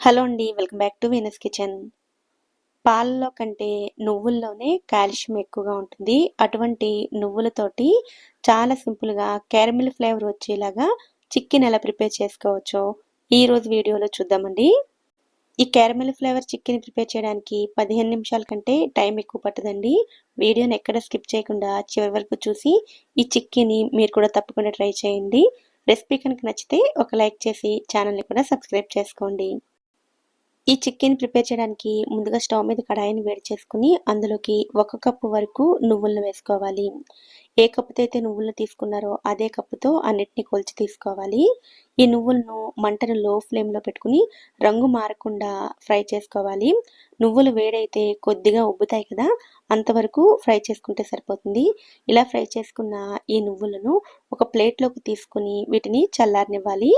Hello అండి welcome back to Venus Kitchen. పాలలో కంటే నువ్వుల్లోనే కాల్షియం ఎక్కువగా ఉంటుంది. అటువంటి నువ్వులతోటి చాలా సింపుల్గా క్యారమిల్ ఫ్లేవర్ వచ్చేలాగా చికెన్ ఎలా ప్రిపేర్ చేసుకోవచ్చో ఈరోజు వీడియోలో చూద్దామండి. ఈ క్యారమిల్ ఫ్లేవర్ చికెన్ ప్రిపేర్ చేయడానికి పదిహేను నిమిషాల కంటే టైం ఎక్కువ పట్టదండి. వీడియోని ఎక్కడ స్కిప్ చేయకుండా చివరి వరకు చూసి ఈ చిక్కిని మీరు కూడా తప్పకుండా ట్రై చేయండి. రెసిపీ కనుక నచ్చితే ఒక లైక్ చేసి ఛానల్ని కూడా సబ్స్క్రైబ్ చేసుకోండి. ఈ చికెన్ ప్రిపేర్ చేయడానికి ముందుగా స్టవ్ మీద కడాయిని వేడి చేసుకుని అందులోకి ఒక కప్పు వరకు నువ్వులను వేసుకోవాలి. ఏ కప్పుతో అయితే నువ్వులను తీసుకున్నారో అదే కప్పుతో అన్నిటిని కొలిచి తీసుకోవాలి. ఈ నువ్వులను మంటను లో ఫ్లేమ్లో పెట్టుకుని రంగు మారకుండా ఫ్రై చేసుకోవాలి. నువ్వులు వేడైతే కొద్దిగా ఉబ్బుతాయి కదా అంతవరకు ఫ్రై చేసుకుంటే సరిపోతుంది. ఇలా ఫ్రై చేసుకున్న ఈ నువ్వులను ఒక ప్లేట్లోకి తీసుకుని వీటిని చల్లారనివ్వాలి.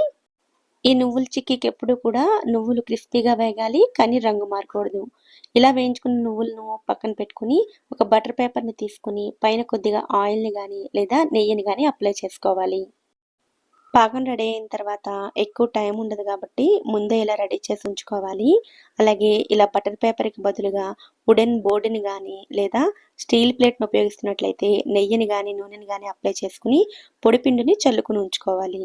ఈ నువ్వుల చిక్కీకి ఎప్పుడు కూడా నువ్వులు క్రిస్పీగా వేగాలి కానీ రంగు మారకూడదు. ఇలా వేయించుకున్న నువ్వులను పక్కన పెట్టుకుని ఒక బటర్ పేపర్ని తీసుకుని పైన కొద్దిగా ఆయిల్ని కానీ లేదా నెయ్యిని కానీ అప్లై చేసుకోవాలి. పాకం రెడీ అయిన తర్వాత ఎక్కువ టైం ఉండదు కాబట్టి ముందే ఇలా రెడీ చేసి ఉంచుకోవాలి. అలాగే ఇలా బటర్ పేపర్కి బదులుగా వుడెన్ బోర్డుని కానీ లేదా స్టీల్ ప్లేట్ను ఉపయోగిస్తున్నట్లయితే నెయ్యిని కానీ నూనెని కానీ అప్లై చేసుకుని పొడిపిండిని చల్లుకుని ఉంచుకోవాలి.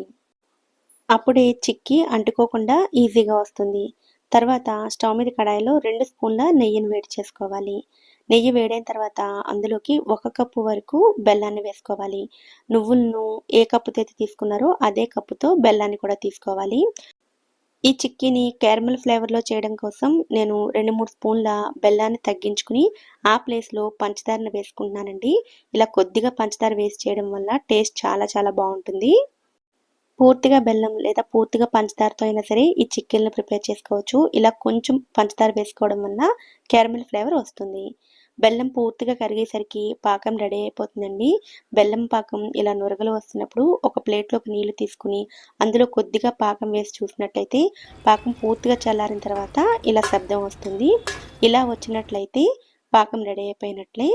అప్పుడే చిక్కి అంటుకోకుండా ఈజీగా వస్తుంది. తర్వాత స్టవ్ మీద కడాయిలో రెండు స్పూన్ల నెయ్యిని వేడి చేసుకోవాలి. నెయ్యి వేడైన తర్వాత అందులోకి ఒక కప్పు వరకు బెల్లాన్ని వేసుకోవాలి. నువ్వులను ఏ కప్పుతో అయితే తీసుకున్నారో అదే కప్పుతో బెల్లాన్ని కూడా తీసుకోవాలి. ఈ చిక్కీని క్యారమల్ ఫ్లేవర్లో చేయడం కోసం నేను రెండు మూడు స్పూన్ల బెల్లాన్ని తగ్గించుకుని ఆ ప్లేస్లో పంచదారను వేసుకుంటున్నానండి. ఇలా కొద్దిగా పంచదార వేసి చేయడం వల్ల టేస్ట్ చాలా చాలా బాగుంటుంది. పూర్తిగా బెల్లం లేదా పూర్తిగా పంచదారతో అయినా సరే ఈ చికెన్ను ప్రిపేర్ చేసుకోవచ్చు. ఇలా కొంచెం పంచదార వేసుకోవడం వల్ల క్యారమిల్ ఫ్లేవర్ వస్తుంది. బెల్లం పూర్తిగా కరిగేసరికి పాకం రెడీ అయిపోతుందండి. బెల్లం పాకం ఇలా నురగలు వస్తున్నప్పుడు ఒక ప్లేట్లోకి నీళ్ళు తీసుకుని అందులో కొద్దిగా పాకం వేసి చూసినట్లయితే పాకం పూర్తిగా చల్లారిన తర్వాత ఇలా శబ్దం వస్తుంది. ఇలా వచ్చినట్లయితే పాకం రెడీ అయిపోయినట్లే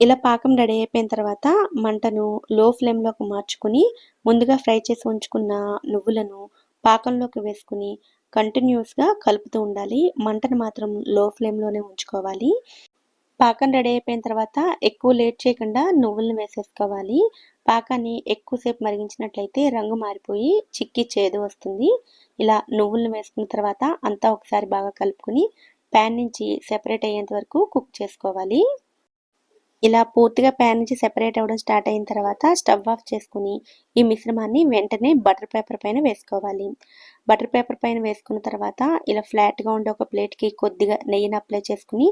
ఇలా పాకం రెడీ అయిపోయిన తర్వాత మంటను లో ఫ్లేమ్లోకి మార్చుకుని ముందుగా ఫ్రై చేసి ఉంచుకున్న నువ్వులను పాకంలోకి వేసుకుని కంటిన్యూస్గా కలుపుతూ ఉండాలి. మంటను మాత్రం లో ఫ్లేమ్లోనే ఉంచుకోవాలి. పాకం రెడీ అయిపోయిన తర్వాత ఎక్కువ లేట్ చేయకుండా నువ్వులను వేసేసుకోవాలి. పాకాన్ని ఎక్కువసేపు మరిగించినట్లయితే రంగు మారిపోయి చిక్కి చేదు వస్తుంది. ఇలా నువ్వులను వేసుకున్న తర్వాత అంతా ఒకసారి బాగా కలుపుకొని ప్యాన్ నుంచి సెపరేట్ అయ్యేంత వరకు కుక్ చేసుకోవాలి. ఇలా పూర్తిగా ప్యాన్ నుంచి సెపరేట్ అవ్వడం స్టార్ట్ అయిన తర్వాత స్టవ్ ఆఫ్ చేసుకుని ఈ మిశ్రమాన్ని వెంటనే బటర్ పేపర్ పైన వేసుకోవాలి. బటర్ పేపర్ పైన వేసుకున్న తర్వాత ఇలా ఫ్లాట్గా ఉండే ఒక ప్లేట్కి కొద్దిగా నెయ్యిని అప్లై చేసుకుని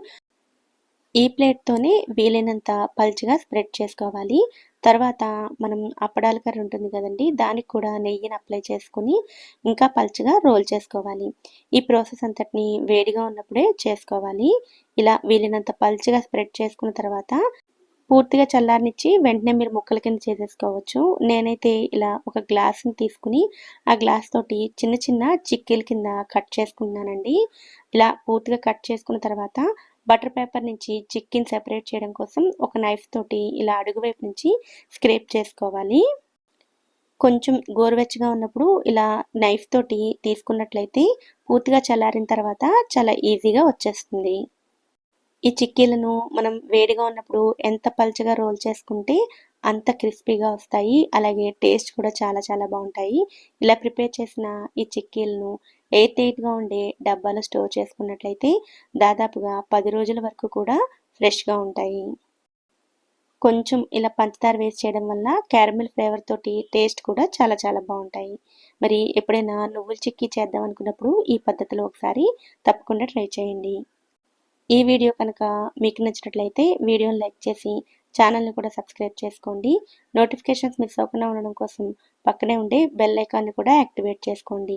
ఈ ప్లేట్తోనే వీలైనంత పల్చగా స్ప్రెడ్ చేసుకోవాలి. తర్వాత మనం అప్పడాల కర్రీ ఉంటుంది కదండి దానికి కూడా నెయ్యిని అప్లై చేసుకుని ఇంకా పలుచగా రోల్ చేసుకోవాలి. ఈ ప్రాసెస్ అంతటిని వేడిగా ఉన్నప్పుడే చేసుకోవాలి. ఇలా వీలైనంత పలుచగా స్ప్రెడ్ చేసుకున్న తర్వాత పూర్తిగా చల్లారనిచ్చి వెంటనే మీరు ముక్కల కింద చేసేసుకోవచ్చు. నేనైతే ఇలా ఒక గ్లాస్ని తీసుకుని ఆ గ్లాస్ తోటి చిన్న చిన్న చిక్కీల కింద కట్ చేసుకున్నానండి ఇలా పూర్తిగా కట్ చేసుకున్న తర్వాత బటర్ పేపర్ నుంచి చిక్కిని సెపరేట్ చేయడం కోసం ఒక నైఫ్ తోటి ఇలా అడుగువైపు నుంచి స్క్రేప్ చేసుకోవాలి. కొంచెం గోరువెచ్చగా ఉన్నప్పుడు ఇలా నైఫ్ తోటి తీసుకున్నట్లయితే పూర్తిగా చల్లారిన తర్వాత చాలా ఈజీగా వచ్చేస్తుంది. ఈ చిక్కీలను మనం వేడిగా ఉన్నప్పుడు ఎంత పల్చగా రోల్ చేసుకుంటే అంత క్రిస్పీగా వస్తాయి. అలాగే టేస్ట్ కూడా చాలా చాలా బాగుంటాయి. ఇలా ప్రిపేర్ చేసిన ఈ చిక్కీలను ఎయిట్ ఎయిట్గా ఉండే డబ్బాలో స్టోర్ చేసుకున్నట్లయితే దాదాపుగా పది రోజుల వరకు కూడా ఫ్రెష్గా ఉంటాయి. కొంచెం ఇలా పంచదార వేస్ట్ చేయడం వల్ల క్యారమిల్ ఫ్లేవర్ తోటి టేస్ట్ కూడా చాలా చాలా బాగుంటాయి. మరి ఎప్పుడైనా నువ్వులు చిక్కీ చేద్దాం అనుకున్నప్పుడు ఈ పద్ధతిలో ఒకసారి తప్పకుండా ట్రై చేయండి. ఈ వీడియో కనుక మీకు నచ్చినట్లయితే వీడియోని లైక్ చేసి ఛానల్ని కూడా సబ్స్క్రైబ్ చేసుకోండి. నోటిఫికేషన్స్ మిస్ అవ్వకుండా ఉండడం కోసం పక్కనే ఉండే బెల్ ఐకాన్ని కూడా యాక్టివేట్ చేసుకోండి.